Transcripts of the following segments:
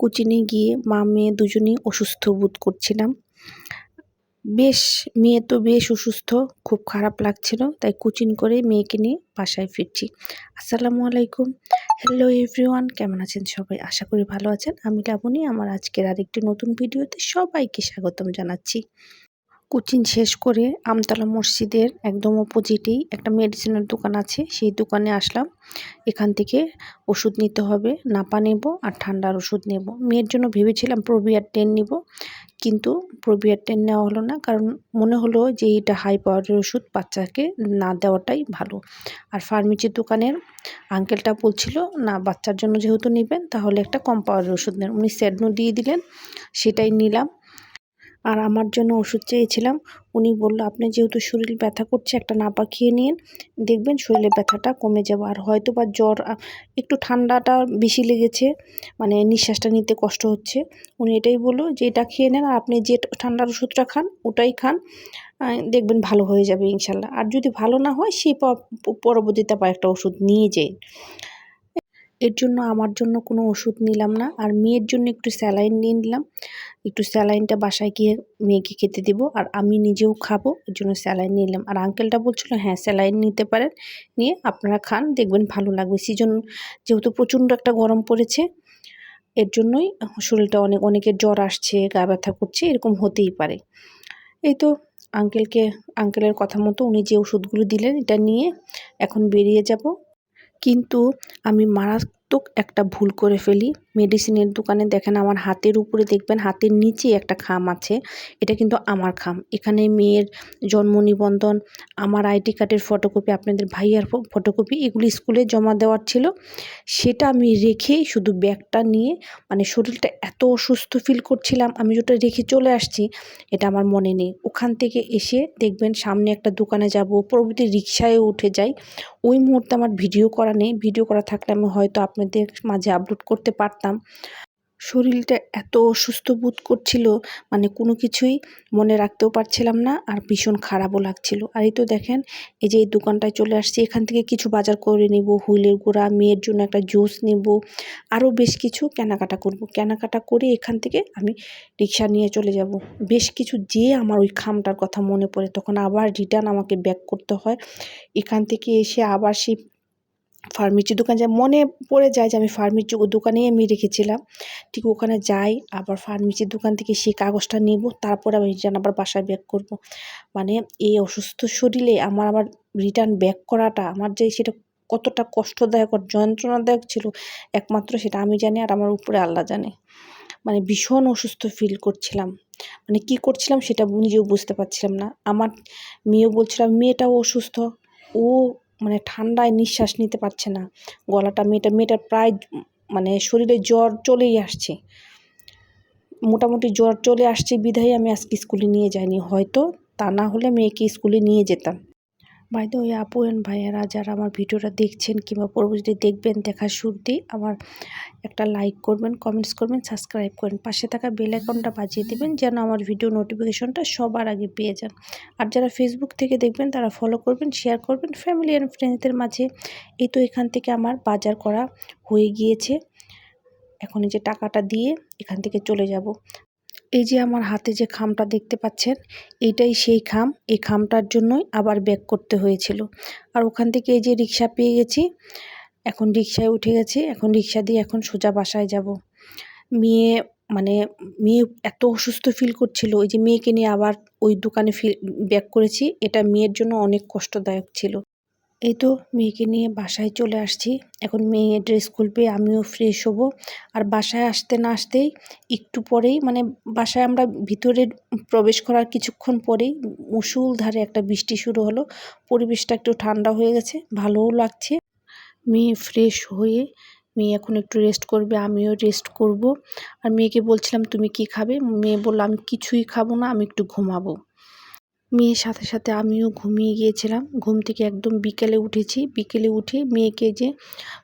কোচিনে গিয়ে মা মেয়ে দুজনেই অসুস্থ বোধ করছিলাম। বেশ, মেয়ে তো বেশ অসুস্থ, খুব খারাপ লাগছিল, তাই কোচিং করে মেয়েকে নিয়ে বাসায় ফিরছি। আসসালামু আলাইকুম। হ্যালো এভরিওয়ান কেমন আছেন সবাই? আশা করি ভালো আছেন। আমি লাবণী আমার আজকের আরেকটি নতুন ভিডিওতে সবাইকে স্বাগতম জানাচ্ছি। কোচিং শেষ করে আমতলা মসজিদের একদম অপোজিটেই একটা মেডিসিনের দোকান আছে, সেই দোকানে আসলাম। এখান থেকে ওষুধ নিতে হবে, নাপা নেব আর ঠান্ডার ওষুধ নেব। মেয়ের জন্য ভেবেছিলাম প্রোবিয়ার টেন নিব, কিন্তু প্রোবিয়ার টেন নেওয়া হলো না, কারণ মনে হলো যে এটা হাই পাওয়ারের ওষুধ, বাচ্চাকে না দেওয়াটাই ভালো। আর ফার্মেসির দোকানের আঙ্কেলটা বলছিল, না, বাচ্চার জন্য যেহেতু নেবেন, তাহলে একটা কম পাওয়ারের ওষুধ নেন। উনি স্যাডনো দিয়ে দিলেন, সেটাই নিলাম। আর আমার জন্য ওষুধ চেয়েছিলাম। উনি বলল, আপনি যেহেতু শরীর ব্যথা করছে, একটা নাপা খেয়ে নিন। দেখবেন শরীরের ব্যথাটা কমে যাবে। আর হয়তো বা জ্বর একটু ঠান্ডাটা বেশি লেগেছে মানে নিঃশ্বাসটা নিতে কষ্ট হচ্ছে। উনি এটাই বলল যে, এটা খেয়ে নেন আর আপনি যে ঠান্ডার ওষুধটা খান, ওটাই খান দেখবেন ভালো হয়ে যাবে ইনশাল্লাহ। আর যদি ভালো না হয় সেই পরবর্তীতে আবার একটা ওষুধ নিয়ে যাই। এর জন্য আমার জন্য কোনো ওষুধ নিলাম না। আর মেয়ের জন্য একটু স্যালাইন নিয়ে নিলাম। একটু স্যালাইনটা বাসায় গিয়ে মেয়েকে খেতে দিব আর আমি নিজেও খাব, এর জন্য স্যালাইন নিলাম। আর আঙ্কেলটা বলছিল হ্যাঁ স্যালাইন নিতে পারেন, নিয়ে আপনারা খান, দেখবেন ভালো লাগবে। সিজন যেহেতু প্রচণ্ড একটা গরম পড়েছে, এর জন্যই শরীরটা অনেক, অনেকের জ্বর আসছে, গা ব্যথা করছে, এরকম হতেই পারে। এই তো আঙ্কেলকে, আঙ্কেলের কথা মতো উনি যে ওষুধগুলো দিলেন, এটা নিয়ে এখন বেরিয়ে যাব। কিন্তু আমি মারাত্মক একটা ভুল করে ফেলি। মেডিসিনের দোকানে দেখেন আমার হাতের উপরে দেখবেন হাতের নিচে একটা খাম আছে। এটা কিন্তু আমার খাম। এখানে মেয়ের জন্ম নিবন্ধন, আমার আইডি কার্ডের ফটোকপি, আপনাদের ভাইয়ার ফটোকপি, এগুলি স্কুলে জমা দেওয়ার ছিল। সেটা আমি রেখেই শুধু ব্যাগটা নিয়ে মানে শরীরটা এত অসুস্থ ফিল করছিলাম, আমি যেটা রেখে চলে আসছি, এটা আমার মনে নেই। ওখান থেকে এসে দেখবেন সামনে একটা দোকানে যাব, প্রভৃতি রিক্সায় উঠে যাই। ওই মুহূর্তে আমার ভিডিও করা নেই। ভিডিও করা থাকলে আমি হয়তো আপনাদের মাঝে আপলোড করতে পারতাম। শরীরটা এত অসুস্থ বোধ করছিল মানে কোনো কিছুই মনে রাখতেও পারছিলাম না আর ভীষণ খারাপও লাগছিল। আর এই তো দেখেন, এই যে এই দোকানটায় চলে আসছি, এখান থেকে কিছু বাজার করে নেব, হুইলের গোড়া, মেয়ের জন্য একটা জুস নেব, আরও বেশ কিছু কেনাকাটা করব। কেনাকাটা করে এখান থেকে আমি রিক্সা নিয়ে চলে যাব। বেশ কিছু যে আমার ওই খামটার কথা মনে পড়ে, তখন আবার রিটার্ন আমাকে ব্যাক করতে হয়। এখান থেকে এসে আবার সেই ফার্মেসি দোকান যায় মনে পড়ে যায় যে আমি ফার্মেসি দোকানেই আমি রেখেছিলাম। ঠিক ওখানে যাই, আবার ফার্মেসির দোকান থেকে সেই কাগজটা নেব, তারপরে আমি রিটার্ন আবার বাসায় ব্যাক করব। মানে এই অসুস্থ শরীরে আমার আবার রিটার্ন ব্যাক করাটা আমার যে সেটা কতটা কষ্টদায়ক আর যন্ত্রণাদায়ক ছিল, একমাত্র সেটা আমি জানি আর আমার উপরে আল্লাহ জানে। মানে ভীষণ অসুস্থ ফিল করছিলাম। মানে কি করছিলাম সেটা নিজেও বুঝতে পারছিলাম না। আমার মেয়েও বলছিলাম মেয়েটাও অসুস্থ। ও মানে ঠান্ডায় নিঃশ্বাস নিতে পারছে না। গলাটা মেয়েটা, মেয়েটার প্রায় মানে শরীরে জ্বর চলেই আসছে। মোটামুটি জ্বর চলে আসছে বিধায় আমি আজকে স্কুলে নিয়ে যাইনি। হয়তো তা না হলে মেয়েকে স্কুলে নিয়ে যেতাম। বাই দ্য ওই আপু অ্যান্ড ভাইয়ারা যারা আমার ভিডিওটা দেখছেন কিংবা পরবর্তীতে দেখবেন দেখার শুরুতেই আমার একটা লাইক করবেন কমেন্টস করবেন সাবস্ক্রাইব করেন পাশে থাকা বেল অ্যাকাউন্টটা বাজিয়ে দেবেন যেন আমার ভিডিও নোটিফিকেশনটা সবার আগে পেয়ে যান। আর যারা ফেসবুক থেকে দেখবেন, তারা ফলো করবেন শেয়ার করবেন ফ্যামিলি অ্যান্ড ফ্রেন্ডসদের মাঝে। এই তো এখান থেকে আমার বাজার করা হয়ে গিয়েছে। এখন যে টাকাটা দিয়ে এখান থেকে চলে যাব। এই যে আমার হাতে যে খামটা দেখতে পাচ্ছেন এইটাই সেই খাম। এই খামটার জন্যই আবার ব্যাক করতে হয়েছিল। আর ওখান থেকে এই যে রিক্সা পেয়ে গেছি, এখন রিক্সায় উঠে গেছি। এখন রিক্সা দিয়ে এখন সোজা বাসায় যাব। মেয়ে মানে মেয়ে এত অসুস্থ ফিল করছিল, ওই যে মেয়েকে নিয়ে আবার ওই দোকানে ফিল ব্যাক করেছি। এটা মেয়ের জন্য অনেক কষ্টদায়ক ছিল। এই তো মেয়েকে নিয়ে বাসায় চলে আসছি। এখন মেয়ে ড্রেস খুলবে আমিও ফ্রেশ হব। আর বাসায় আসতে না আসতেই একটু পরেই মানে বাসায় আমরা ভিতরে প্রবেশ করার কিছুক্ষণ পরেই মুসুলধারে একটা বৃষ্টি শুরু হলো। পরিবেশটা একটু ঠান্ডা হয়ে গেছে, ভালোও লাগছে। মেয়ে ফ্রেশ হয়ে, মেয়ে এখন একটু রেস্ট করবে, আমিও রেস্ট করব। আর মেয়েকে বলছিলাম, তুমি কি খাবে? মেয়ে বলল, আমি কিছুই খাব না, আমি একটু ঘুমাবো। মেয়ের সাথে সাথে আমিও ঘুমিয়ে গিয়েছিলাম। ঘুম থেকে একদম বিকেলে উঠেছি। বিকেলে উঠে মেয়েকে যে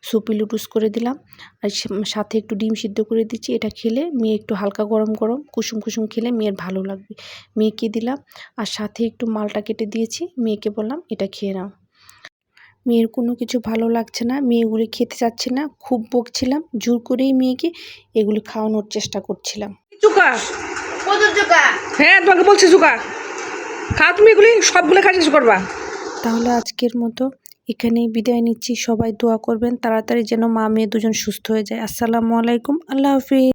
সুপি লুটুস করে দিলাম আর সাথে একটু ডিম সিদ্ধ করে দিচ্ছি। এটা খেলে মেয়ে একটু হালকা গরম গরম কুসুম কুসুম খেলে মেয়ের ভালো লাগবে। মেয়েকে দিলাম আর সাথে একটু মালটা কেটে দিয়েছি। মেয়েকে বললাম এটা খেয়ে নাও। মেয়ের কোনো কিছু ভালো লাগছে না। মেয়েগুলি খেতে চাচ্ছে না। খুব বকছিলাম জোর করেই মেয়েকে এগুলি খাওয়ানোর চেষ্টা করছিলাম। চুকা! হ্যাঁ তোমাকে বলছি চুকা! খাও তুমি এগুলি সবগুলো খাওয়া শেষ করবা। তাহলে আজকের মতো এখানেই বিদায় নিচ্ছি। সবাই দোয়া করবেন, তাড়াতাড়ি যেন মা মেয়ে দুজন সুস্থ হয়ে যায়। আসসালামু আলাইকুম, আল্লাহ হাফিজ।